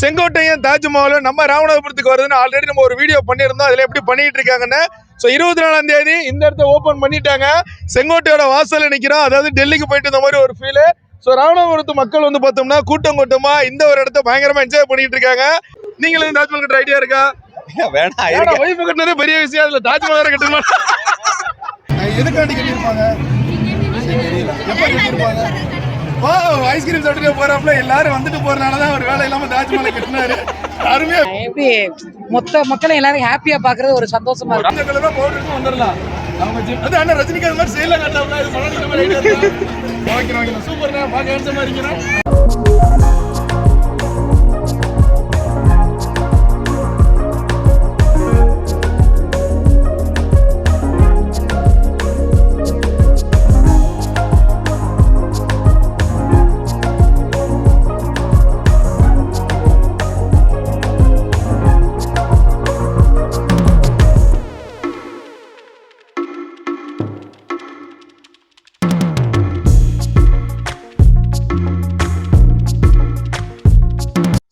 செங்கோட்டையும் தாஜ்மஹாலும் நம்ம ராமநாதபுரத்துக்கு வருதுன்னு ஆல்ரெடி நம்ம ஒரு வீடியோ பண்ணியிருந்தோம். அதில் எப்படி பண்ணிட்டு இருக்காங்கன்னு ஸோ இருபத்தி நாலாம் தேதி இந்த இடத்த ஓப்பன் பண்ணிட்டாங்க. செங்கோட்டையோட வாசல்ல நிற்கிறோம் அதாவது டெல்லிக்கு போயிட்டு இந்த மாதிரி ஒரு ஃபீலு ஸோ ராமநாதபுரத்து மக்கள் வந்து பார்த்தோம்னா கூட்டம் கூட்டமா இந்த ஒரு இடத்த பயங்கரமா என்ஜாய் பண்ணிட்டு இருக்காங்க நீங்களும் தாஜ்மஹால் கட்டுற ஐடியா இருக்கா? வேணாம் ஒய்ஃபை கட்டினதே பெரிய விஷயம். அதுல தாஜ்மஹால் கட்டணுமா எதுக்காண்டி கட்டியிருப்பாங்க? எப்ப கட்டியிருப்பாங்க? வா ஐஸ்கிரீம் சாப்பிட்டுட்டு போறாப்புல எல்லாரும் வந்துட்டு போறனால தான் ஒரு வேலை இல்லாம தாஜ்மஹாலை கட்டினாரு. அருமையா எப்படி மொத்த மக்களை எல்லாரும் ஹாப்பியா பாக்குறது ஒரு சந்தோஷமா இருக்கு. அந்த கலரா பவுடருக்கு வந்துடலாம். அவங்க ஜிம் அது அண்ணா ரஜினிகாந்த் மாதிரி செயல காட்டாமல இது மழை மாதிரி ஓகே ஓகே சூப்பர்ண்ணா பார்க்க ஹேண்ட்ஸமா இருக்கீங்க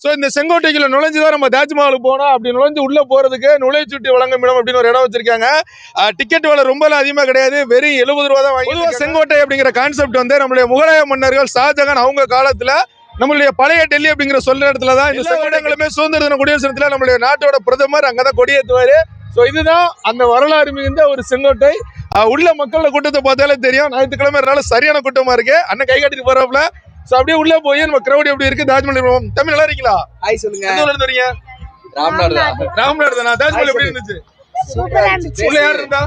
ஸோ இந்த செங்கோட்டைக்குள்ள நுழைஞ்சு தான் நம்ம தாஜ்மஹாலுக்கு போனோம் அப்படி நுழைஞ்சு உள்ள போறதுக்கு நுழைச்சுட்டி வழங்கும் இடம் அப்படின்னு ஒரு இடம் வச்சிருக்காங்க. டிக்கெட் விலை ரொம்ப அதிகமா கிடையாது. வெறும் எழுபது ரூபா தான் வாங்கி செங்கோட்டை அப்படிங்கிற கான்செப்ட் வந்து நம்மளுடைய முகலாய மன்னர்கள் ஷாஜகான் அவங்க காலத்துல நம்மளுடைய பழைய டெல்லி அப்படிங்கிற சொல்ற இடத்துல தான் இந்த செங்கோட்டைகளுமே சுதந்திர தின குடியரசு தினத்துல நம்மளுடைய நாட்டோட பிரதமர் அங்கதான் கொடியேற்றுவாரு ஸோ இதுதான் அந்த வரலாறு மிகுந்த ஒரு செங்கோட்டை. உள்ள மக்களோட கூட்டத்தை பார்த்தாலே தெரியும். ஞாயிற்றுக்கிழமை இருந்தால சரியான கூட்டமா இருக்கு. அண்ணன் கை காட்டிட்டு போறாப்புல. ஸோ அப்படியே உள்ள போய் நம்ம கிரௌட் எப்படி இருக்கு? தாஜ்மஹால் போவோம். தமிழ் நல்லா இருக்கீங்களா? ஹாய் சொல்லுங்க. எந்த ஊர்ல இருந்து வரீங்க? ராம்நாடு தான். ராம்நாடு. தானா? தாஜ்மஹால் எப்படி இருந்துச்சு? சூப்பரா இருந்துச்சு. உள்ள யார் இருந்தா?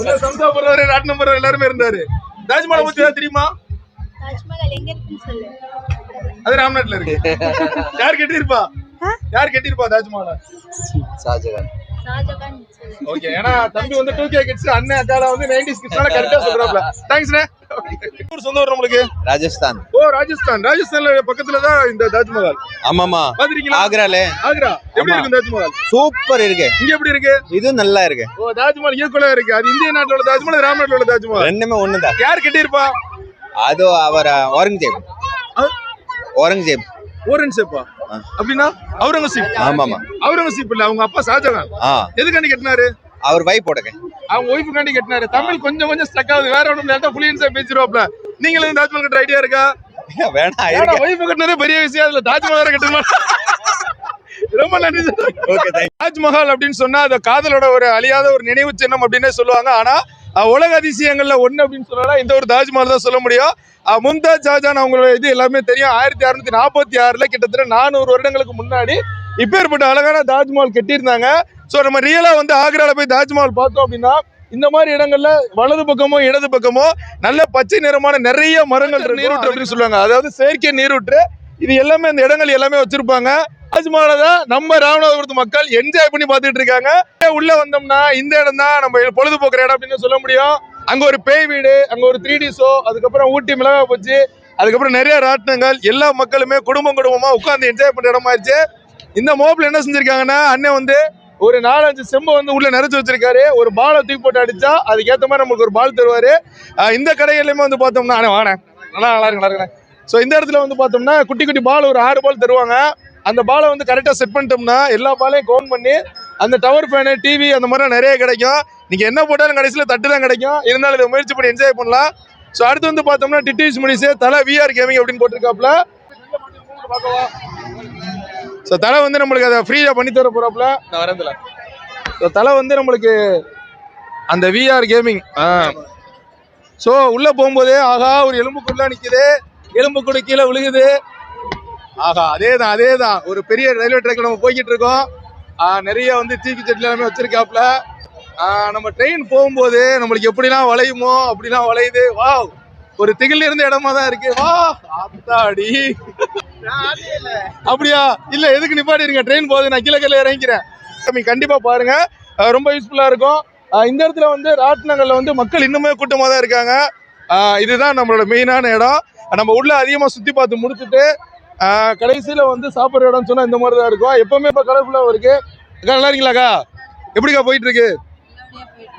உள்ள சம்சா போறவரு ராட்டினம் போறவர் எல்லாருமே இருந்தாரு. தாஜ்மஹால் பத்தி தெரியுமா? தாஜ்மஹால் எங்க இருக்குன்னு சொல்லு. அது ராம்நாட்ல இருக்கு. யார் கட்டியிருப்பா? யார் கட்டியிருப்பா தாஜ்மஹால்? ஷாஜகான். ஓகே ஏன்னா தம்பி வந்து டூ கே கிட்ஸ் அண்ணன் அக்கால வந்து நைன்டிஸ் கிட்ஸ்னால கரெக்டா சொல்றாப்ல. தேங்க்ஸ்ண்ணே சொந்த ஊர் நம்மளுக்கு? ராஜஸ்தான். ஓ ராஜஸ்தான். ராஜஸ்தான்ல பக்கத்துல தான் இந்த தாஜ்மஹால் ஆமாமா பாத்திருக்கீங்களா ஆக்ரால. ஆக்ரா. எப்படி. இருக்கு தாஜ்மஹால் சூப்பர் இருக்கு. இங்க எப்படி இருக்கு? இதுவும் நல்லா இருக்கு. ஓ தாஜ்மஹால் ஈக்குவலா இருக்கு. அது இந்திய நாட்டுல உள்ள தாஜ்மஹால் இது ராம்நாட்டுல உள்ள தாஜ்மஹால் ரெண்டுமே ஒண்ணுதான். யார் கட்டியிருப்பா? அது அவர் ஔரங்கஜேப் ஓரன்சேப்பா ஆ. அப்படின்னா அவுரங்கசீப். ஆமாமா அவுரங்கசீப் இல்ல அவங்க அப்பா ஷாஜகான். எதுக்காண்டி கட்டினாரு? அவர் வைப் போடுங்க. அவங்க ஒய்ஃபுக்காண்டி கட்டினாரு. தமிழ் கொஞ்சம் கொஞ்சம் ஸ்டக் ஆகுது. வேற ஒன்றும் இல்லாட்டா புளியன்ஸா பேசிடுவாப்ல. நீங்களும் தாஜ்மஹால் கட்டுற ஐடியா இருக்கா? வேணாம் ஒய்ஃபு கட்டினதே பெரிய விஷயம். அதுல தாஜ்மஹால் கட்டணுமா ரொம்ப நன்றி ஓகே தாஜ்மஹால் அப்படின்னு சொன்னா அது காதலோட ஒரு அழியாத ஒரு நினைவு சின்னம் அப்படின்னே சொல்லுவாங்க. ஆனா உலக அதிசயங்கள்ல ஒண்ணு அப்படின்னு சொன்னா இந்த ஒரு தாஜ்மஹால் தான் சொல்ல முடியும். மும்தாஜ் ஷாஜான் அவங்களோட இது எல்லாமே தெரியும். ஆயிரத்தி அறுநூத்தி நாற்பத்தி ஆறுல கிட்டத்தட்ட நானூறு வருடங்களுக்கு முன்னாடி இப்பேற்பட்ட அழகான தாஜ்மஹால் கட்டியிருந்தாங்க. ஸோ நம்ம ரியலா வந்து ஆக்ரால போய் தாஜ்மஹால் பார்த்தோம் அப்படின்னா இந்த மாதிரி இடங்கள்ல வலது பக்கமோ இடது பக்கமோ நல்ல பச்சை நிறமான நிறைய மரங்கள் நீரூற்று அப்படின்னு சொல்லுவாங்க. அதாவது செயற்கை நீரூற்று. இது எல்லாமே இந்த இடங்கள் எல்லாமே வச்சிருப்பாங்க. தாஜ்மஹாலை தான் நம்ம ராமநாதபுரத்து மக்கள் என்ஜாய் பண்ணி பார்த்துட்டு இருக்காங்க. உள்ள வந்தோம்னா இந்த இடம் தான் நம்ம பொழுதுபோக்குற இடம் அப்படின்னு சொல்ல முடியும். அங்க ஒரு பேய் வீடு அங்க ஒரு த்ரீ டி ஷோ அதுக்கப்புறம் ஊட்டி மிளகா போச்சு அதுக்கப்புறம் நிறைய ராட்டினங்கள். எல்லா மக்களுமே குடும்பம் குடும்பமா உட்கார்ந்து என்ஜாய் பண்ற இடமாயிருச்சு இந்த மோப்பில் என்ன செஞ்சிருக்காங்கன்னா அண்ணன் வந்து ஒரு நாலஞ்சு செம்பை வந்து உள்ள நிறைச்சு வச்சிருக்காரு. ஒரு பாலை தூக்கி போட்டு அடிச்சா அதுக்கேற்ற மாதிரி நம்மளுக்கு ஒரு பால் தருவாரு. இந்த கடைகள்லையுமே வந்து பார்த்தோம்னா அண்ணே வாங்க நல்லா நல்லா இருக்கு நல்லா இருக்கு ஸோ இந்த இடத்துல வந்து பார்த்தோம்னா குட்டி குட்டி பால் ஒரு ஆறு பால் தருவாங்க. அந்த பாலை வந்து கரெக்டாக செட் பண்ணிட்டோம்னா எல்லா பாலையும் கவுண்ட் பண்ணி அந்த டவர் ஃபேனு டிவி அந்த மாதிரிலாம் நிறைய கிடைக்கும். நீங்கள் என்ன போட்டாலும் கடைசியில் தட்டு தான் கிடைக்கும். இருந்தாலும் இதை முயற்சி பண்ணி என்ஜாய் பண்ணலாம். ஸோ அடுத்து வந்து பார்த்தோம்னா டிடிஎஸ் முடிச்சு தலை விஆர் கேமிங் அப்படின்னு போட்டிருக்காப்ல ஸோ தலை வந்து நம்மளுக்கு அதை ஃப்ரீயாக பண்ணி தர போகிறாப்புல நான் வரதுல ஸோ தலை வந்து நம்மளுக்கு அந்த விஆர் கேமிங் ஆ. ஸோ உள்ளே போகும்போதே ஆகா ஒரு எலும்புக்குள்ளே நிற்குது எலும்புக்கூட கீழே விழுகுது. ஆகா அதே தான் அதே தான் ஒரு பெரிய ரயில்வே ட்ராக்ல நம்ம போய்கிட்டு இருக்கோம். நிறைய வந்து தீக்கு செட்டில் எல்லாமே வச்சிருக்காப்ல ஆ, நம்ம ட்ரெயின் போகும்போது நம்மளுக்கு எப்படிலாம் வளையுமோ அப்படிலாம் வளையுது. வா ஒரு திகில் இருந்த இடமா தான் இருக்கு. வா அத்தாடி அப்படியா? இல்ல எதுக்கு நிப்பாட்டி இருங்க ட்ரெயின் போகுது நான் கீழே கீழே இறங்கிக்கிறேன். நீங்க கண்டிப்பா பாருங்க. ரொம்ப யூஸ்ஃபுல்லா இருக்கும். இந்த இடத்துல வந்து ராட்டினங்கள்ல வந்து மக்கள் இன்னுமே கூட்டமா தான் இருக்காங்க. இதுதான் நம்மளோட மெயினான இடம். நம்ம உள்ள அதிகமா சுத்தி பார்த்து முடிச்சுட்டு கடைசியில வந்து சாப்பிட்ற இடம்னு சொன்னா இந்த மாதிரி தான் இருக்கும். எப்பவுமே இப்ப கலர்ஃபுல்லா இருக்கு. அக்கா நல்லா இருக்கீங்களாக்கா எப்படிக்கா போயிட்டு இருக்கு?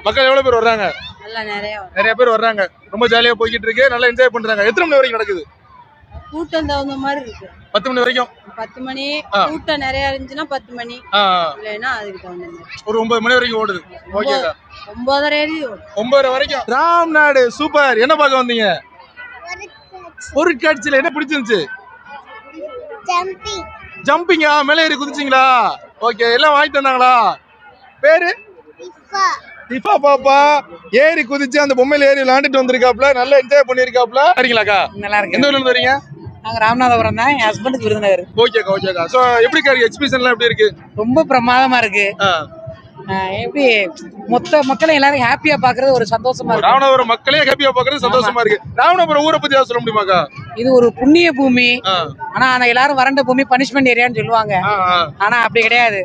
மக்கள் எவ்வளவு பேர் வர்றாங்க? நிறைய பேர் வர்றாங்க. ரொம்ப ஜாலியா போய்கிட்டு இருக்கு. நல்லா என்ஜாய் பண்றாங்க. எத்தனை மணி வரைக்கும் நடக்குது? கூட்டம் தகுந்த மாதிரி இருக்கு. பத்து மணி வரைக்கும்? பத்து மணி. கூட்டம் நிறைய இருந்துச்சுன்னா பத்து மணி. இல்லைன்னா அதுக்கு தகுந்த மாதிரி. ஒரு ஒன்பது மணி வரைக்கும் ஓடுது. ஓகேக்கா ஒன்பதரை ஒன்பதரை வரைக்கும் ராம்நாடு சூப்பர். என்ன பார்க்க வந்தீங்க? பொருட்காட்சியில என்ன பிடிச்சிருந்துச்சு? ஜம்பிங் ஜம்பிங்கா? மேலே ஏறி குதிச்சிங்களா? ஓகே. எல்லாம் வாங்கி தந்தாங்களா? பேரு? டிஃபா. பாப்பா. ஏறி குதிச்சு அந்த பொம்மையில ஏறி விளையாண்டுட்டு வந்திருக்காப்ல நல்லா என்ஜாய் பண்ணிருக்காப்ல சரிங்களாக்கா? நல்லா இருக்கு எந்த ஊர்ல இருந்து வரீங்க? நாங்க ராமநாதபுரம் தான். என் ஹஸ்பண்டுக்கு விருதுநகர். ஓகேக்கா ஓகேக்கா சோ எப்படி இருக்கு? எக்ஸ்பிரஷன்லாம் எப்படி இருக்கு? ரொம்ப பிரமாதமா இருக்கு. எப்படி? மொத்த மக்களை எல்லாரும் ஹாப்பியா பாக்குறது ஒரு சந்தோஷமா இருக்கு. ராமநாதபுரம் மக்களே ஹாப்பியா பாக்குறது சந்தோஷமா இருக்கு. ராமநாதபுரம் ஊரை பத்தி சொல்ல முடியுமாக்கா இது ஒரு புண்ணிய பூமி. ஆனா ஆனா எல்லாரும் வறண்ட பூமி பனிஷ்மெண்ட் ஏரியான்னு சொல்லுவாங்க. ஆனா அப்படி கிடையாது.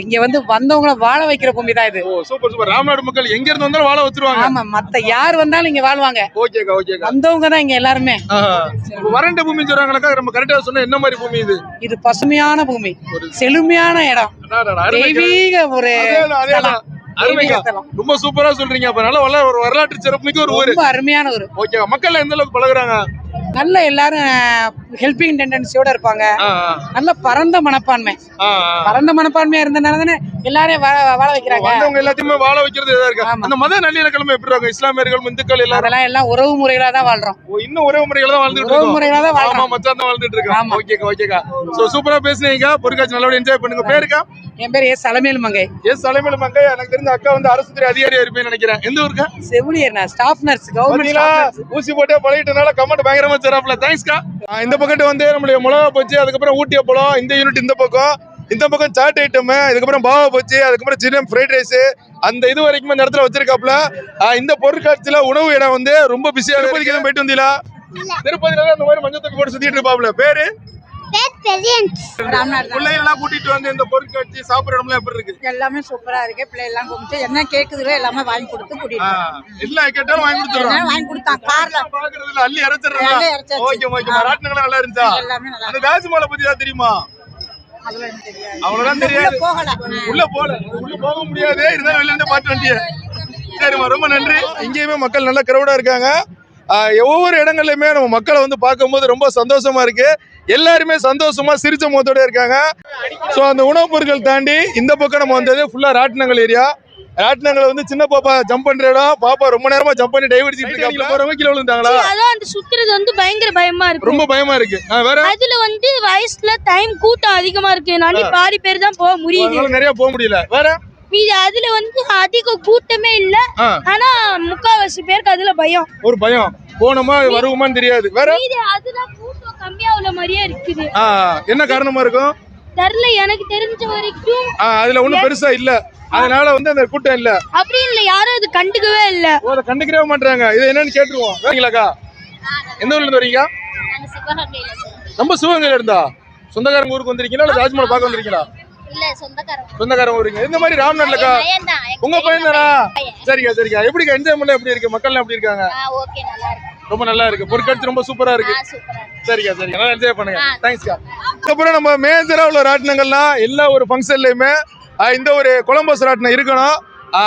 இங்க வந்து வந்தவங்கள வாழ வைக்கிற பூமி தான் இது. ஓ சூப்பர் சூப்பர் ராமநாடு மக்கள் எங்க இருந்து வந்தாலும் வாழ வச்சிருவாங்க. ஆமா மத்த யார் வந்தாலும் இங்க வாழ்வாங்க. ஓகேக்கா ஓகேக்கா. வந்தவங்க தான் இங்க எல்லாருமே. வறண்ட பூமின்னு சொல்றாங்களாக்கா நம்ம கரெக்டா சொன்னா என்ன மாதிரி பூமி இது? இது பசுமையான பூமி. செழுமையான இடம். தெய்வீக ஒரு. ரொம்ப சூப்பரா சொல்றீங்க. அப்ப நல்ல ஒரு வரலாற்று சிறப்புமிக்க ஒரு அருமையான ஒரு ஓகே மக்கள் எந்த அளவுக்கு பழகுறாங்க? நல்ல எல்லாரும் ஹெல்பிங் டெண்டன்சியோட இருப்பாங்க. நல்ல பரந்த மனப்பான்மை. பரந்த மனப்பான்மையா இருந்தனால தானே எல்லாரையும் வாழ வைக்கிறாங்க. வந்தவங்க எல்லாத்தையுமே வாழ வைக்கிறது இதா இருக்கு. அந்த மத நல்லிணக்கம் எப்படி இருக்காங்க இஸ்லாமியர்கள் இந்துக்கள் எல்லாரும்? எல்லாம் உறவு முறைகளா தான் வாழ்றோம். இன்னும் ஒரே முறையில தான் வாழ்ந்துட்டு உறவு இருக்கோம். முறைகளா தான் வாழ்றோம். மச்சான் தான் வாழ்ந்துட்டு இருக்கோம் ஆமா. ஓகேக்கா ஓகேக்கா. சோ சூப்பரா பேசுனீங்க பொருட்காட்சி நல்லபடியா என்ஜாய் பண்ணுங்க. பேருக்கா? என் பேர் எஸ் அலமேல் மங்கை. எஸ் தலைமையில மங்க. எனக்கு தெரிஞ்ச அக்கா வந்து அரசு துறை அதிகாரியா இருப்பேன்னு நினைக்கிறேன். எந்த ஊருக்கா? செவிலியர் நான் ஸ்டாஃப் நர்ஸ் கவர்மெண்ட் ஊசி போட்டே பழகிட்டனால கமெண்ட் பயங்கரமா தராப்ல தேங்க்ஸ்க்கா இந்த பக்கத்து வந்து நம்மளுடைய மிளகா போச்சு அதுக்கப்புறம் ஊட்டி அப்பளம் இந்த யூனிட் இந்த பக்கம். இந்த பக்கம் சாட் ஐட்டம் இதுக்கப்புறம் பாவா போச்சு அதுக்கப்புறம் சின்ன ஃப்ரைட் ரைஸ் அந்த இது வரைக்கும் இந்த இடத்துல வச்சிருக்காப்ல இந்த பொருட்காட்சியில உணவு இடம் வந்து ரொம்ப பிஸியா திருப்பதிக்கு எதுவும் போயிட்டு வந்தீங்களா? திருப்பதியில இந்த மாதிரி மஞ்சள் போட்டு சுத்திட்டு இருப்பாப்ல பேரு? பேர் பெரியன்ஸ் பிள்ளைகள் எல்லாம் கூட்டிட்டு வந்து இந்த பொருட்காட்சி சாப்பிடுற இடம்லாம் எப்படி இருக்கு? எல்லாமே சூப்பரா இருக்கு. பிள்ளை எல்லாம் கும்பிட்டு என்ன கேக்குதுல எல்லாமே வாங்கி கொடுத்து கூட்டிட்டு எல்லாம் கேட்டாலும் வாங்கி கொடுத்துறோம் வாங்கி கொடுத்தான். கார்ல. பாக்குறதுல அள்ளி இறச்சிடுறா அள்ளி இறைச்சாச்சு. Okay okay. ராட்டினங்களும் நல்லா இருந்துச்சா? எல்லாமே நல்லா அந்த தாஜ்மஹாலை பத்தி தான் தெரியுமா? அவ்வளவுதான் தெரியாது. போகல. உள்ள போல உள்ள போக முடியாது. இருந்தாலும் வெளில இருந்து பாட்டு வண்டிய. சரிம்மா ரொம்ப நன்றி. இங்கேயுமே மக்கள் நல்ல கிரௌடா இருக்காங்க. ஒவ்வொரு இடங்கள்லயுமே நம்ம மக்களை வந்து பார்க்கும்போது ரொம்ப சந்தோஷமா இருக்கு. எல்லாருமே சந்தோஷமா சிரிச்ச முகத்தோட இருக்காங்க. ஸோ அந்த உணவுப் பொருட்கள் தாண்டி இந்த பக்கம் நம்ம வந்தது ஃபுல்லா ராட்டினங்கள் ஏரியா ராட்டினங்களை வந்து சின்ன பாப்பா ஜம்ப் பண்ற இடம். பாப்பா ரொம்ப நேரமா ஜம்ப் பண்ணி டைவ் அடிச்சிட்டு இருக்காங்க போறவங்க கீழே விழுந்தாங்களா அதான் அந்த சுத்துறது வந்து பயங்கர பயமா இருக்கு. ரொம்ப பயமா இருக்கு. வேற? அதுல வந்து வயசுல டைம் கூட்டம் அதிகமா இருக்கு. நானே பாதி பேர் தான் போக முடியுது. நிறைய போக முடியல. வேற? மீதி அதுல வந்து அதிக கூட்டமே இல்ல. ஆனா முக்காவாசி பேருக்கு அதுல பயம். ஒரு பயம். போனோமா வருவோமான்னு தெரியாது. வேற? மீதி அதுல கூட்டம் கம்மியா உள்ள மாதிரியே இருக்குது. என்ன காரணமா இருக்கும்? தெரியல எனக்கு தெரிஞ்ச வரைக்கும் அதுல ஒண்ணும் பெருசா இல்ல. அதனால வந்து அந்த கூட்டம் இல்ல. அப்படி இல்ல யாரும் அது கண்டுக்கவே இல்ல. அதை கண்டுக்கவே மாட்டாங்க இது என்னன்னு கேட்டுருவோம். வரீங்களாக்கா எந்த ஊர்ல இருந்து வரீங்க? நாங்க சிவகங்கையில நம்ம சிவகங்கையில இருந்தா? சொந்தக்காரங்க ஊருக்கு வந்திருக்கீங்களா இல்ல ராஜ்மஹால் பார்க்க வந்திருக்கீங்களா? சொந்தக்காரங்க. ஊருங்க. இந்த மாதிரி ராம்நாட்லக்கா உங்க பையன் தானா? சரிக்கா சரிக்கா எப்படிக்கா என்ஜாய் பண்ண எப்படி இருக்கு? மக்கள் எப்படி இருக்காங்க? ரொம்ப நல்லா இருக்கு. பொருட்காட்சி ரொம்ப சூப்பரா இருக்கு. சரிக்கா சரிக்கா நல்லா என்ஜாய் பண்ணுங்க. தேங்க்ஸ்க்கா அதுக்கப்புறம் நம்ம மேஜரா உள்ள ராட்டினங்கள்லாம் எல்லா ஒரு ஃபங்க்ஷன்லயுமே இந்த ஒரு கொலம்பஸ் ராட்டினம் இருக்கணும்.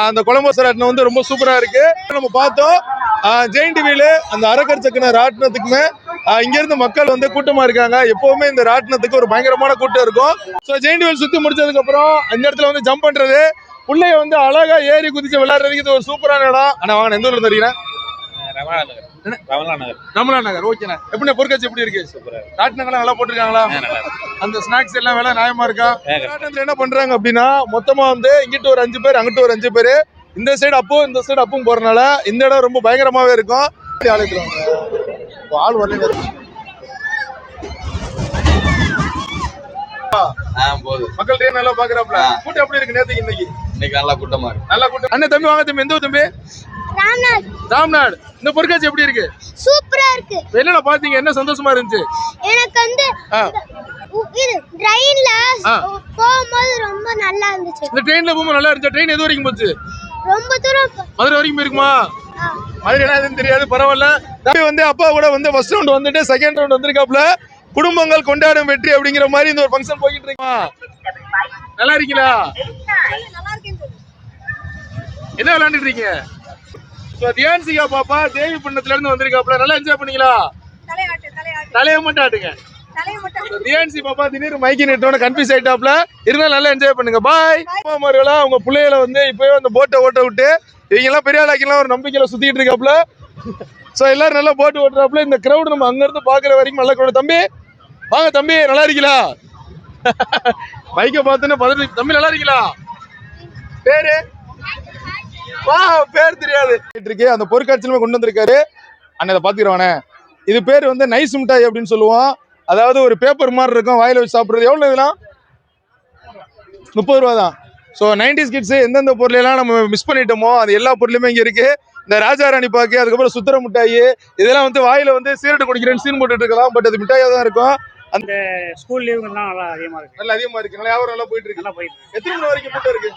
அந்த கொலம்பஸ் ராட்டினம் வந்து ரொம்ப சூப்பரா இருக்கு. நம்ம பார்த்தோம். ஜெயின் வீலு அந்த அரக்கர் சக்கன ராட்டினத்துக்குமே ஆஹ் இங்க இருந்து மக்கள் வந்து கூட்டமா இருக்காங்க. எப்பவுமே இந்த ராட்டினத்துக்கு ஒரு பயங்கரமான கூட்டம் இருக்கும். ஸோ சுத்தி முடிச்சதுக்கு அப்புறம் இந்த இடத்துல வந்து ஜம்ப் பண்றது. பிள்ளைய வந்து அழகா ஏறி குதிச்சு விளையாடுறதுக்கு இது ஒரு சூப்பரான இடம். ஆனா வாங்க எந்த ஊர்ல தெரியுங்க நகர் நகர் ரமலா நகர் ஓகேண்ணா எப்படி பொருட்காட்சி எப்படி இருக்கு? சூப்பரா ராட்டினங்கள்லாம் நல்லா போட்டிருக்காங்களா? அந்த ஸ்நாக்ஸ் எல்லாம் விலை நியாயமா இருக்கா. ராட்டினத்துல என்ன பண்றாங்க அப்படின்னா மொத்தமா வந்து இங்கிட்டு ஒரு அஞ்சு பேர் அங்கிட்டு ஒரு அஞ்சு பேர். இந்த சைடு அப்போ இந்த சைடு அப்பும் போறனால இந்த இடம் ரொம்ப பயங்கரமாவே இருக்கும். இப்போ ஆள் வரல. மக்கள் ட்ரெயின் நல்லா பாக்குறாப்ல. கூட்டம் எப்படி இருக்கு நேத்துக்கு இன்னைக்கு? இன்னைக்கு நல்லா கூட்டமா இருக்கு. நல்லா கூட்டம். அண்ணன் தம்பி வாங்க தம்பி. எந்த ஊர் தம்பி? ராம்நாடு இந்த பொருட்காட்சி எப்படி இருக்கு? சூப்பரா இருக்கு. என்னென்ன பாத்தீங்க என்ன சந்தோஷமா இருந்துச்சு? எனக்கு வந்து இது ட்ரெயின்ல. போகும்போது ரொம்ப நல்லா இருந்துச்சு. இந்த ட்ரெயின்ல போகும்போது நல்லா இருந்துச்சு? ட்ரெயின் எது வரைக்கும் போச்சு? ரொம்ப தூரம் போ- மதுரை வரைக்கும் போயிருக்குமா? ஆ. மதுரை என்ன எதுவும் தெரியாது பரவாயில்ல. தம்பி வந்து அப்பா கூட வந்து ஃபர்ஸ்ட் ரவுண்ட் வந்துட்டு செகண்ட் ரவுண்ட் வந்திருக்காப்ல குடும்பங்கள் கொண்டாடும் வெற்றி அப்படிங்கிற மாதிரி இந்த ஒரு ஃபங்க்ஷன் போய்கிட்டு இருக்குமா நல்லா இருக்கீங்களா? என்ன விளையாண்டுட்டு இருக்கீங்க? ஸோ தியான்சிகா பாப்பா தேவி பண்ணத்துல இருந்து வந்திருக்காப்ல நல்லா என்ஜாய் பண்ணீங்களா? தலையை மட்டும் ஆட்டுங்க. ரியான்சி பாப்பா திடீர்னு மைக்கி நெட்டோட கன்ஃபியூஸ் ஆயிட்டாப்ல இருந்தாலும் நல்லா என்ஜாய் பண்ணுங்க. பாய் மாமார்களா உங்க பிள்ளைகளை வந்து இப்பவே அந்த போட்டை ஓட்ட விட்டு இவங்க எல்லாம் பெரிய ஆளாக்கெல்லாம் ஒரு நம்பிக்கையில சுத்திட்டு இருக்காப்ல சோ எல்லாரும் நல்லா போட்டு ஓட்டுறாப்ல இந்த கிரௌட் நம்ம அங்க இருந்து பாக்குற வரைக்கும் நல்லா கூட தம்பி வாங்க தம்பி நல்லா இருக்கீங்களா? பைக்கை பார்த்தோன்னே பதினஞ்சு தம்பி நல்லா இருக்கீங்களா? பேரு? வா பேர் தெரியாது. இருக்கு. அந்த பொருட்காட்சியிலுமே கொண்டு வந்திருக்காரு. அண்ணன் இதை பாத்துக்கிறவானே இது பேர் வந்து நைஸ் மிட்டாய் அப்படின்னு சொல்லுவோம். அதாவது ஒரு பேப்பர் மாதிரி இருக்கும். வாயில வச்சு சாப்பிடுறது. எவ்வளவு இதெல்லாம்? முப்பது ரூபா தான் ஸோ நைன்டிஸ் கிட்ஸ் எந்தெந்த பொருளெல்லாம் நம்ம மிஸ் பண்ணிட்டோமோ அது எல்லா பொருளுமே இங்கே இருக்கு. இந்த ராஜா ராணி பாக்கு அதுக்கப்புறம் சுத்திர மிட்டாய் இதெல்லாம் வந்து வாயில வந்து சீரட்டு குடிக்கிறேன்னு சீன் போட்டுட்டு இருக்கலாம் பட் அது மிட்டாயா தான் இருக்கும். அந்த ஸ்கூல் லீவுங்கெல்லாம் நல்லா அதிகமாக இருக்கு. நல்ல அதிகமா இருக்கு. நல்லா வியாபாரம் நல்லா போயிட்டு இருக்கு. நல்லா போயிட்டு எத்தனை மணி வரைக்கும் கூட்டம் இருக்கு?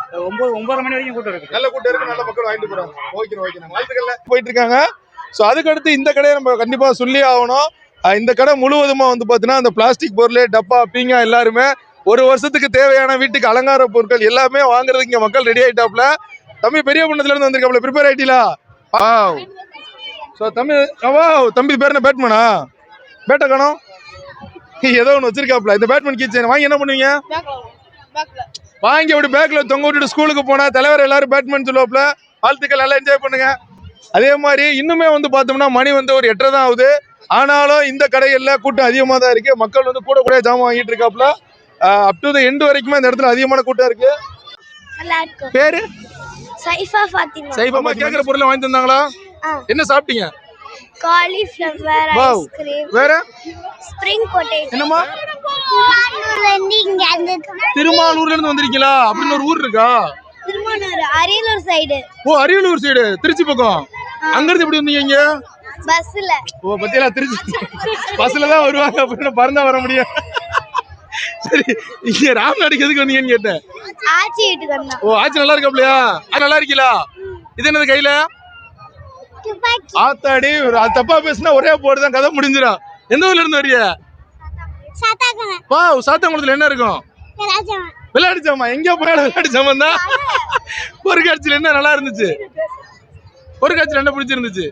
இருக்கு ஒன்பது ஒன்பதரை மணி வரைக்கும் கூட்டம் இருக்கு. நல்ல கூட்டம் இருக்கு நல்ல மக்கள் வாங்கிட்டு போறாங்க. ஓகே ஓகே வாழ்த்துக்கள்ல. போயிட்டு இருக்காங்க. ஸோ அதுக்கடுத்து இந்த கடையை நம்ம கண்டிப்பா சொல்லி ஆகணும். இந்த கடை முழுவதுமா வந்து பார்த்தீங்கன்னா அந்த பிளாஸ்டிக் பொருள் டப்பா பீங்கா எல்லாருமே ஒரு வருஷத்துக்கு தேவையான வீட்டுக்கு அலங்கார பொருட்கள் எல்லாமே வாங்குறதுக்கு இங்க மக்கள் ரெடி ஆயிட்டாப்ல. தம்பி பெரிய பொண்ணத்துல இருந்து வந்திருக்காப்ல ப்ரிப்பேர் ஆயிட்டீங்களா? ஆ ஸோ தம்பி வா தம்பி பேர் என்ன பேட்மேனா? பேட்டை காணும் ஏதோ ஒன்று வச்சிருக்காப்ல. இந்த பேட்மேன் கீச்சேன் வாங்கி என்ன பண்ணுவீங்க? வாங்கி அப்படி பேக்ல தொங்க விட்டுட்டு ஸ்கூலுக்கு போனா தலைவர் எல்லாரும் பேட்மேன் சொல்லுவாப்ல. வாழ்த்துக்கள் நல்லா என்ஜாய் பண்ணுங்க. அதே மாதிரி இன்னுமே வந்து பார்த்தோம்னா மணி வந்து ஒரு எட்டரை தான் ஆகுது. ஆனாலும் இந்த கடைகளில் கூட்டம் அதிகமாக தான் இருக்கு. மக்கள் வந்து கூட கூட ஜாமான் வாங்கிட்டு இருக்காப்ல. அப் டு த எண்டு வரைக்குமே இந்த இடத்துல அதிகமான கூட்டம் இருக்கு. பேரு? சைஃபா ஃபாத்திமா. சைபா கேக்குற பொருளை வாங்கி தந்தாங்களா. என்ன சாப்பிட்டீங்க? காலிஃப்ளவர். Ice cream. வேற? Spring potato. என்னம்மா? திருமானூர்ல இருந்து இங்க திருமாலூர்ல இருந்து வந்திருக்கீங்களா? அப்படின்னு ஒரு ஊர் இருக்கா? அரியலூர் சைடு. ஓ அரியலூர் சைடு திருச்சி பக்கம். அங்க இருந்து எப்படி வந்தீங்க இங்க? பஸ்ல ஓ பத்தியெல்லாம் திருச்சி பஸ்ல தான் வருவாங்க அப்படின்னு பறந்தா வர முடியும் சரி இங்க ராம்நாடுக்கு எதுக்கு வந்தீங்கன்னு கேட்டேன். ஓ ஆச்சு நல்லா இருக்காப்லையா? நல்லா இருக்கீங்களா இது என்னது கையில? ஆத்தாடி தப்பா பேசினா ஒரே போடுதான் கதை முடிஞ்சிடும் எந்த ஊர்ல இருந்து வரிய வா சாத்தங்குளத்துல என்ன இருக்கும்? விளையாட்டு ஜாமான் எங்க போனாலும் விளையாட்டு ஜாமான் தான்? ஒரு காட்சியில் என்ன நல்லா இருந்துச்சு? ஒரு காட்சியில் என்ன பிடிச்சிருந்துச்சு.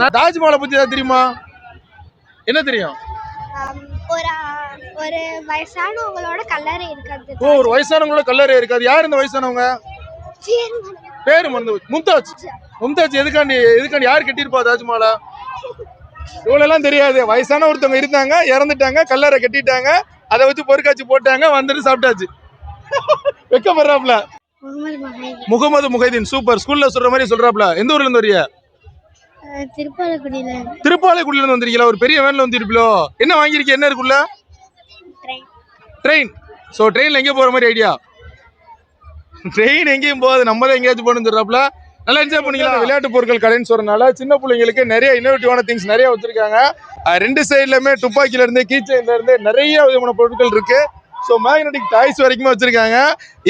நான் தாஜ்மஹாலை பத்தி ஏதாவது தெரியுமா? என்ன தெரியும்? ஒரு வயசானவங்களோட கல்லறை இருக்காது ஓ ஒரு வயசானவங்களோட கல்லறை இருக்காது. யார் இந்த வயசானவங்க? பேரு மறந்து. மும்தாஜ். மும்தாஜ் எதுக்காண்டி எதுக்காண்டி யார் கட்டியிருப்பா தாஜ்மஹாலா? இவ்வளவு எல்லாம் தெரியாது. வயசான ஒருத்தவங்க இருந்தாங்க இறந்துட்டாங்க கல்லறை கட்டிட்டாங்க அதை வச்சு பொருட்காட்சி போட்டாங்க வந்துட்டு சாப்பிட்டாச்சு. வெக்கப்படுறாப்ல. முகமது முகைதீன் சூப்பர். ஸ்கூல்ல சொல்ற மாதிரி சொல்றாப்ல. எந்த ஊர்ல இருந்து வரிய? திருப்பாலக்குடியில. திருப்பாலைக்குடில இருந்து வந்திருக்கீங்களா? ஒரு பெரிய வேன்ல வந்திருப்பீங்களோ என்ன வாங்கியிருக்கீங்க என்ன இருக்குள்ள ட்ரெயின் ஸோ ட்ரெயினில் எங்கே போகிற மாதிரி ஐடியா ட்ரெயின் எங்கேயும் போகாது. நம்ம தான் எங்கேயாச்சும் போகணும்னு சொல்கிறாப்ல நல்லா என்ஜாய் பண்ணிக்கலாம். விளையாட்டு பொருட்கள் கடைன்னு சொல்றதுனால சின்ன பிள்ளைங்களுக்கு நிறைய இன்னோவேட்டிவான திங்ஸ் நிறைய வச்சிருக்காங்க. ரெண்டு சைட்லயுமே துப்பாக்கில இருந்து கீச்சைன்ல இருந்து நிறைய விதமான பொருட்கள் இருக்கு. ஸோ மேக்னெட்டிக் டாய்ஸ் வரைக்குமே வச்சிருக்காங்க.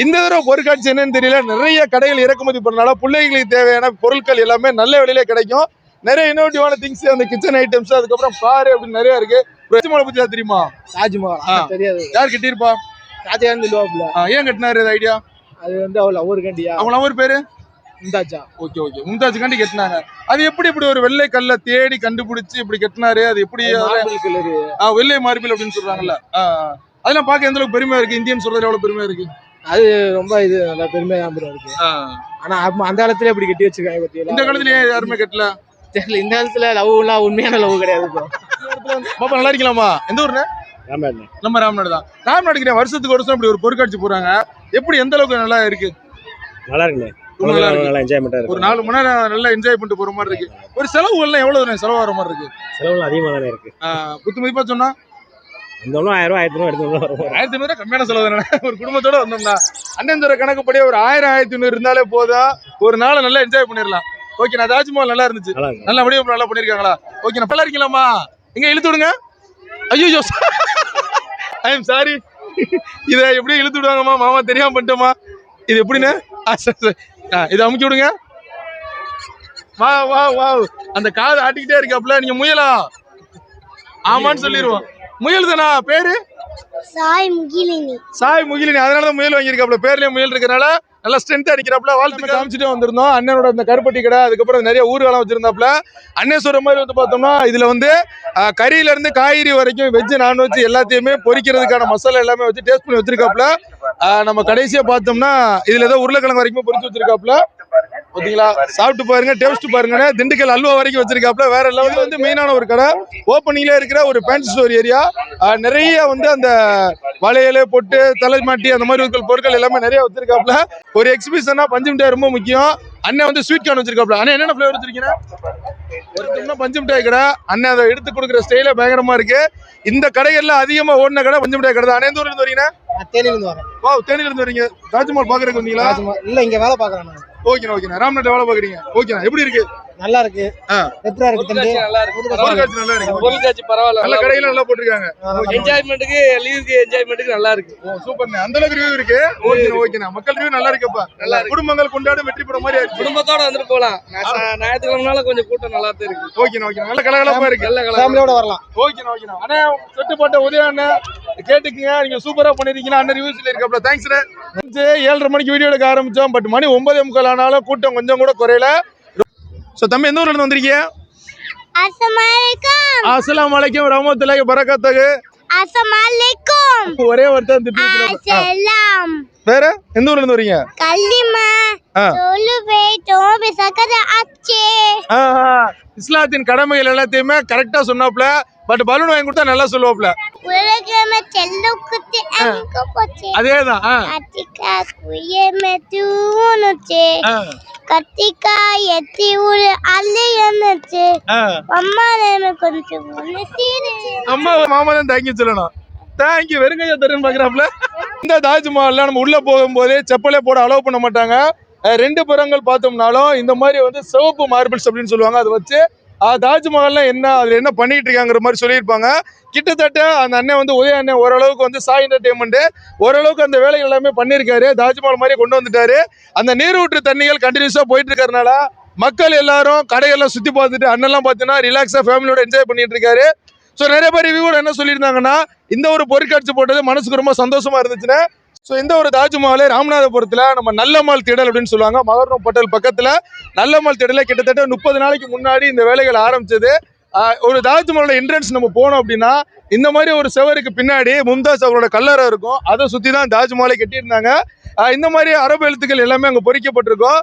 இந்த தடவை பொருட்காட்சி என்னன்னு தெரியல. நிறைய கடைகள் இறக்குமதி பண்ணனால பிள்ளைங்களுக்கு தேவையான பொருட்கள் எல்லாமே நல்ல விலையில கிடைக்கும். நிறைய இன்னோவேட்டிவான திங்ஸ் அந்த கிச்சன் ஐட்டம்ஸ் அதுக்கப்புறம் கார் அப்படின்னு நிறைய இருக்கு. தாஜ்மஹாலை பத்தி தெரியுமா? தாஜ்மஹால். தெரியாது. யார் கட்டியிருப்பா? சொல்லுவாப்புல ஆ, ஏன் கட்டினாரு இது ஐடியா அது வந்து அவள் அவர் கண்டியா அவங்க அவர் பேரு? முந்தாச்சா ஓகே ஓகே. மும்தாஜ் காண்டி கட்டினாங்க. அது எப்படி இப்படி ஒரு வெள்ளை கல்லை தேடி கண்டுபிடிச்சு இப்படி கட்டினாரு? அது எப்படி வெள்ளை மார்பிள் அப்படின்னு சொல்றாங்கல்ல. அதெல்லாம் பார்க்க எந்த அளவுக்கு பெருமையா இருக்கு? இந்தியன் சொல்றது எவ்வளவு பெருமையா இருக்கு? அது ரொம்ப இது நல்லா பெருமையா இருக்கு. ஆனா அந்த காலத்துல இப்படி கட்டி வச்சிருக்காங்க இந்த காலத்துல யாருமே கட்டல? தெரியல. இந்த காலத்துல லவ் எல்லாம் உண்மையான லவ் கிடையாது பாப்பா நல்லா இருக்கலாமா எந்த ஊர்ல நம்ம ராம்நாடு தான். ராம்நாடுக்கு வருஷத்துக்கு வருஷம் இப்படி ஒரு பொருட்காட்சி போறாங்க எப்படி எந்த அளவுக்கு நல்லா இருக்கு? நல்லா இருக்குண்ணே. ஒரு நாலு மணி நேரம் நல்லா என்ஜாய் பண்ணிட்டு போற மாதிரி இருக்கு. ஒரு செலவு எல்லாம் எவ்வளவு செலவாகிற மாதிரி இருக்கு. செலவுலாம் அதிகமாக தானே இருக்கு. ஆ, குத்து மதிப்பா சொன்னா? வந்தோம்னா ஆயிரம் ஆயிரத்தி ரூபா எடுத்து ஆயிரத்தி ஐநூறு கம்மியான செலவு தானே? ஒரு குடும்பத்தோட வந்தோம்னா அண்ணன் துறை கணக்குப்படி ஒரு ஆயிரம் ஆயிரத்தி ஐநூறு இருந்தாலே போதும். ஒரு நாளை நல்லா என்ஜாய் பண்ணிடலாம். ஓகே நான் தாஜ்மஹால் நல்லா இருந்துச்சு. நல்லா இருக்கு நல்ல பண்ணிருக்காங்களா? ஓகே நான் நல்லா இருக்கீங்களாமா எங்க இழுத்து விடுங்க. ஐயோ ஐ எம் சாரி இதை எப்படி இழுத்து விடுவாங்கம்மா. மாமா தெரியாம பண்ணிட்டோமா இது எப்படின்னு? இதை அமுக்கி விடுங்க. வா வா வா அந்த காது ஆட்டிக்கிட்டே இருக்காப்ல நீங்க முயலா? ஆமான்னு சொல்லிடுவோம் முயல் தானா? பேரு? சாய் முகிலினி. சாய் முகிலினி. அதனால தான் முயல் வாங்கியிருக்காப்ல பேர்லயே முயல் இருக்கறனால நல்லா ஸ்ட்ரென்த் அடிக்கிறாப்ல வாழ்த்து காமிச்சிட்டே வந்திருந்தோம். அண்ணனோட இந்த கருப்பட்டி கடை அதுக்கப்புறம் நிறைய ஊர்வலம் வச்சிருந்தாப்ல அண்ணன் சொல்ற மாதிரி வந்து பார்த்தோம்னா இதுல வந்து கறியில இருந்து காய்கறி வரைக்கும் வெஜ் நான்வெஜ் எல்லாத்தையுமே பொரிக்கிறதுக்கான மசாலா எல்லாமே வச்சு டேஸ்ட் பண்ணி வச்சிருக்காப்ல ஆஹ், நம்ம கடைசியா பார்த்தோம்னா இதுல ஏதோ உருளைக்கிழங்கு வரைக்கும் பொரிச்சு வச்சிருக்காப்ல ஓகேங்களா சாப்பிட்டு பாருங்க டேஸ்ட் பாருங்க திண்டுக்கல் அல்வா வரைக்கும் வச்சிருக்காப்ல வேற லெவல் வந்து மெயினான ஒரு கடை. ஓப்பனிங்ல இருக்கிற ஒரு பேண்ட் ஸ்டோர் ஏரியா நிறைய வந்து அந்த வளையல் பொட்டு தலைமாட்டி அந்த மாதிரி பொருட்கள் எல்லாமே நிறைய வச்சிருக்காப்ல ஒரு எக்ஸிபிஷனா பஞ்சு மிட்டாய் ரொம்ப முக்கியம். அண்ணன் வந்து ஸ்வீட் கார்ன் வச்சிருக்காப்ல. அண்ணன் என்னென்ன ஃபிளேவர் வச்சிருக்கீங்க? ஒரு பஞ்சு மிட்டாய் கடை. அண்ணன் அதை எடுத்து கொடுக்குற ஸ்டைலே பயங்கரமா இருக்கு. இந்த கடைகள்ல அதிகமா ஓடின கடை பஞ்சு மிட்டாய் கடை தான். அண்ணன் ஊர்ல இருந்து வரீங்க? தேனியிலிருந்து வரேன். வா தேனியில இருந்து வரீங்க. தாஜ்மஹால் பாக்குறதுக்கு வந்தீங்களா. இல்ல இங்க வேலை பாக்குறேன் ஓகேண்ணா ஓகேண்ணா ராம்நாட் வேலை பாக்குறீங்க ஓகேண்ணா எப்படி இருக்கு? நல்லா இருக்கு. எப்படா இருக்கு தம்பி. நல்லா இருக்கு. பொருட்காட்சி நல்லா இருக்கு. பொருட்காட்சி பரவாயில்ல நல்ல கடையில நல்லா போட்டிருக்காங்க. என்ஜாய்மெண்ட்டுக்கு லீவுக்கு என்ஜாய்மெண்ட்டுக்கு நல்லா இருக்கு. ஓ சூப்பர்ண்ணே அந்த அளவுக்கு ரிவ்யூ இருக்கு? ஓகேண்ணா ஓகேண்ணா மக்கள் ரிவ்யூ நல்லா இருக்குப்பா. நல்லா குடும்பங்கள் கொண்டாடும் வெற்றி பெற மாதிரி ஆயிடுச்சு குடும்பத்தோட வந்துட்டு போலாம். ஞாயிற்றுக்கிழமைனால கொஞ்சம் கூட்டம் நல்லா தான் இருக்கு. ஓகேண்ணா ஓகேண்ணா நல்ல கலகலப்பா இருக்கு. நல்ல கலர் ஃபேமிலியோட வரலாம். ஓகேண்ணா ஓகேண்ணா அண்ணா செட்டு போட்ட உதய அண்ணன் கேட்டுக்குங்க. நீங்க சூப்பரா பண்ணிருக்கீங்க. அண்ணன் ரிவ்யூ சொல்லியிருக்காப்ல. தேங்க்ஸ் ஏழரை மணிக்கு வீடியோ எடுக்க ஆரம்பிச்சோம். பட் மணி ஒன்பதே முக்கால் ஆனாலும் கூட்டம் கொஞ்சம் கூட குறையல. ஸோ தம்பி எந்த ஊர்ல இருந்து வந்திருக்கீங்க அஸ்ஸலாமலைக்கும் அஸ்ஸலாமு அலைக்கும் ரஹமத்துல்லாஹி பரக்காத்துக்கு அஸ்ஸலாமலைக்கும் ஒரே ஒருத்தன் திட்டு வேற? எந்த ஊர்ல இருந்து வரீங்க? கல்லிமா. இஸ்லாத்தின் கடமைகள் எல்லாத்தையுமே கரெக்டா சொன்னாப்ல. பட் பலூன் வாங்கி கொடுத்தா நல்லா சொல்லுவாப்ல. உலகமே போச்சே. அதேதான். ஆ, கத்திக்கா குயமே தூணுச்சே எத்தி ஒரு அள்ளி என்னச்சு. அம்மா நேம கொஞ்சம் அம்மா மாமா தான் தேங்க்யூ சொல்லணும். தேங்க்யூ வெறுங்கையா தருன்னு பாக்குறாப்ல இந்த தாஜ்மஹால்ல நம்ம உள்ள போகும்போதே செப்பலே போட அலோவ் பண்ண மாட்டாங்க. ரெண்டு புறங்கள் பார்த்தோம்னாலும் இந்த மாதிரி வந்து சிவப்பு மார்பிள்ஸ் அப்படின்னு சொல்லுவாங்க. அதை வச்சு அஹ் தாஜ்மஹால்ல என்ன அதுல என்ன பண்ணிட்டு இருக்காங்கிற மாதிரி சொல்லியிருப்பாங்க. கிட்டத்தட்ட அந்த அண்ணன் வந்து உதய அண்ணன் ஓரளவுக்கு வந்து சாய் என்டர்டைன்மெண்ட் ஓரளவுக்கு அந்த வேலைகள் எல்லாமே பண்ணியிருக்காரு. தாஜ்மஹால் மாதிரி கொண்டு வந்துட்டாரு. அந்த நீரூற்று தண்ணிகள் கண்டினியூஸா போயிட்டு இருக்கறனால மக்கள் எல்லாரும் கடையெல்லாம் சுத்தி பார்த்துட்டு அண்ணெல்லாம் பார்த்தீங்கன்னா ரிலாக்ஸா ஃபேமிலியோட என்ஜாய் பண்ணிட்டு இருக்காரு ஸோ நிறைய பேர் ரிவ்யூட என்ன சொல்லியிருந்தாங்கன்னா இந்த ஒரு பொருட்காட்சி போட்டது மனசுக்கு ரொம்ப சந்தோஷமா இருந்துச்சுன்னா ஸோ இந்த ஒரு தாஜ்மஹாலே ராமநாதபுரத்தில் நம்ம நல்லம்மாள் திடல் அப்படின்னு சொல்லுவாங்க. மகர்ணம் பட்டல் பக்கத்தில் நல்லம்மாள் திடல கிட்டத்தட்ட முப்பது நாளைக்கு முன்னாடி இந்த வேலைகள் ஆரம்பிச்சது. ஆஹ் ஒரு தாஜ்மஹாலோட என்ட்ரன்ஸ் நம்ம போனோம் அப்படின்னா இந்த மாதிரி ஒரு செவருக்கு பின்னாடி மும்தாஸ் அவரோட கல்லறை இருக்கும். அதை சுற்றி தான் தாஜ்மஹாலை கட்டியிருந்தாங்க. இந்த மாதிரி அரபு எழுத்துக்கள் எல்லாமே அங்கே பொறிக்கப்பட்டிருக்கும்.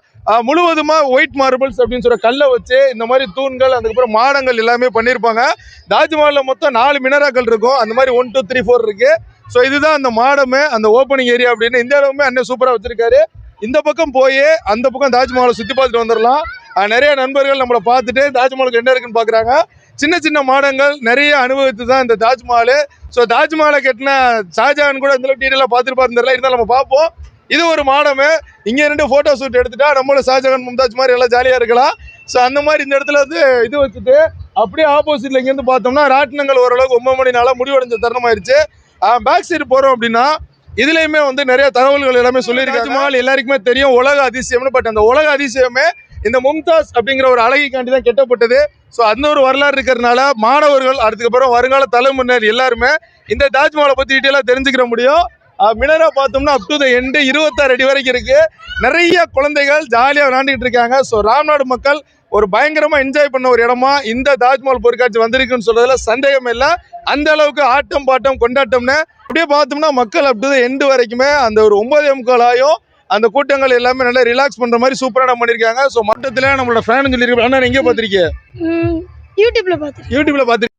முழுவதுமா ஒயிட் மார்பிள்ஸ் அப்படின்னு சொல்ற கல்லை வச்சு இந்த மாதிரி தூண்கள் அதுக்கப்புறம் மாடங்கள் எல்லாமே பண்ணியிருப்பாங்க. தாஜ்மஹாலில் மொத்தம் நாலு மினராக்கள் இருக்கும். அந்த மாதிரி ஒன் டூ த்ரீ ஃபோர் இருக்கு. ஸோ இதுதான் அந்த மாடமு அந்த ஓப்பனிங் ஏரியா அப்படின்னு இந்த இடமுமே அண்ணன் சூப்பராக வச்சிருக்காரு. இந்த பக்கம் போய் அந்த பக்கம் தாஜ்மஹாலை சுற்றி பார்த்துட்டு வந்துடலாம் நிறைய நண்பர்கள் நம்மளை பார்த்துட்டு தாஜ்மஹாலுக்கு என்ன இருக்குன்னு பார்க்குறாங்க. சின்ன சின்ன மாடங்கள் நிறைய அனுபவித்து தான் இந்த தாஜ்மஹால். ஸோ தாஜ்மஹாலை கட்டின ஷாஜஹான் கூட இந்த டீட்டெயிலாக பார்த்துருப்பாரு தெரியல இருந்தாலும் நம்ம பார்ப்போம். இது ஒரு மாடமு. இங்கே ரெண்டு ஃபோட்டோ ஷூட் எடுத்துட்டா நம்மளும் ஷாஜஹான் மும்தாஜ் மாதிரி எல்லாம் ஜாலியாக இருக்கலாம். ஸோ அந்த மாதிரி இந்த இடத்துல வந்து இது வச்சுட்டு அப்படியே ஆப்போசிட்ல இங்கேருந்து பார்த்தோம்னா ராட்டினங்கள் ஓரளவுக்கு ஒன்பது மணி நாளாக முடிவடைஞ்ச தருணமாயிருச்சு. பேக் சைடு போகிறோம் அப்படின்னா இதுலேயுமே வந்து நிறைய தகவல்கள் எல்லாமே சொல்லியிருக்காங்க. தாஜ்மஹால் எல்லாருக்குமே தெரியும் உலக அதிசயம்னு. பட் அந்த உலக அதிசயமே இந்த மும்தாஸ் அப்படிங்கிற ஒரு அழகிக்காண்டி தான் கெட்டப்பட்டது. ஸோ அந்த ஒரு வரலாறு இருக்கிறதுனால மாணவர்கள் அதுக்கப்புறம் வருங்கால தலைமுறையினர் எல்லாருமே இந்த தாஜ்மஹாலை பற்றி டீட்டெயிலாக தெரிஞ்சுக்கிற முடியும். மினரா பார்த்தோம்னா அப் டு த எண்டு இருபத்தாறு அடி வரைக்கும் இருக்கு. நிறைய குழந்தைகள் ஜாலியாக விளையாண்டுட்டு இருக்காங்க. ஸோ ராம்நாடு மக்கள் ஒரு பயங்கரமா என்ஜாய் பண்ண ஒரு இடமா இந்த தாஜ்மஹால் பொருட்காட்சி வந்திருக்குன்னு சொல்றதுல சந்தேகம் இல்லை. அந்த அளவுக்கு ஆட்டம் பாட்டம் கொண்டாட்டம்னு அப்படியே பார்த்தோம்னா மக்கள் அப் டு த எண்டு வரைக்குமே அந்த ஒரு ஒன்பதே முக்கால் ஆயும். அந்த கூட்டங்கள் எல்லாமே நல்லா ரிலாக்ஸ் பண்ற மாதிரி சூப்பராக பண்ணியிருக்காங்க ஸோ மட்டத்தில் நம்மளோட ஃபேன் சொல்லியிருக்கோம் அண்ணா எங்கே பார்த்துருக்கீங்க? யூடியூப்ல பார்த்து யூடியூப்ல பார்த்து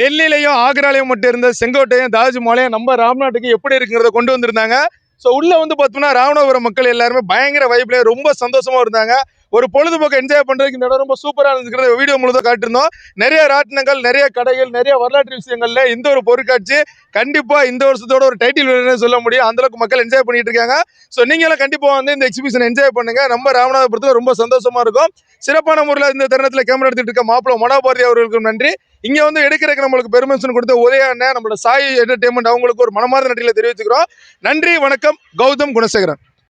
டெல்லியிலையும் ஆக்ராலையும் மட்டும் இருந்த செங்கோட்டையும் தாஜ்மஹாலையும் நம்ம ராம்நாட்டுக்கு எப்படி இருக்குங்கிறத கொண்டு வந்திருந்தாங்க. ஸோ உள்ளே வந்து பார்த்தோம்னா ராமநாதபுரம் மக்கள் எல்லாருமே பயங்கர வைப்ல ரொம்ப சந்தோஷமாக இருந்தாங்க. ஒரு பொழுதுபோக்கு என்ஜாய் பண்ணுறதுக்கு இந்த இடம் ரொம்ப சூப்பராக இருந்துக்கிறத வீடியோ முழுதும் காட்டியிருந்தோம். நிறைய ராட்டினங்கள் நிறைய கடைகள் நிறைய வரலாற்று விஷயங்கள்ல இந்த ஒரு பொருட்காட்சி கண்டிப்பாக இந்த வருஷத்தோட ஒரு டைட்டில் வேணும்னு சொல்ல முடியும். அந்தளவுக்கு மக்கள் என்ஜாய் பண்ணிட்டு இருக்காங்க. ஸோ நீங்களும் கண்டிப்பாக வந்து இந்த எக்ஸிபிஷன் என்ஜாய் பண்ணுங்கள் நம்ம ராமநாதபுரத்துல ரொம்ப சந்தோஷமாக இருக்கும். சிறப்பான முறையில் இந்த தருணத்தில் கேமரா எடுத்துகிட்டு இருக்க மாப்பிள மனோபாரதி அவர்களுக்கும் நன்றி. இங்க வந்து எடுக்கிறதுக்கு நம்மளுக்கு பெருமிஷன் கொடுத்த ஒரே அண்ணன் நம்மளோட சாய் என்டர்டைன்மெண்ட் அவங்களுக்கு ஒரு மனமார்ந்த நன்றிகளை தெரிவிச்சுக்கிறோம். நன்றி வணக்கம் கௌதம் குணசேகரன்.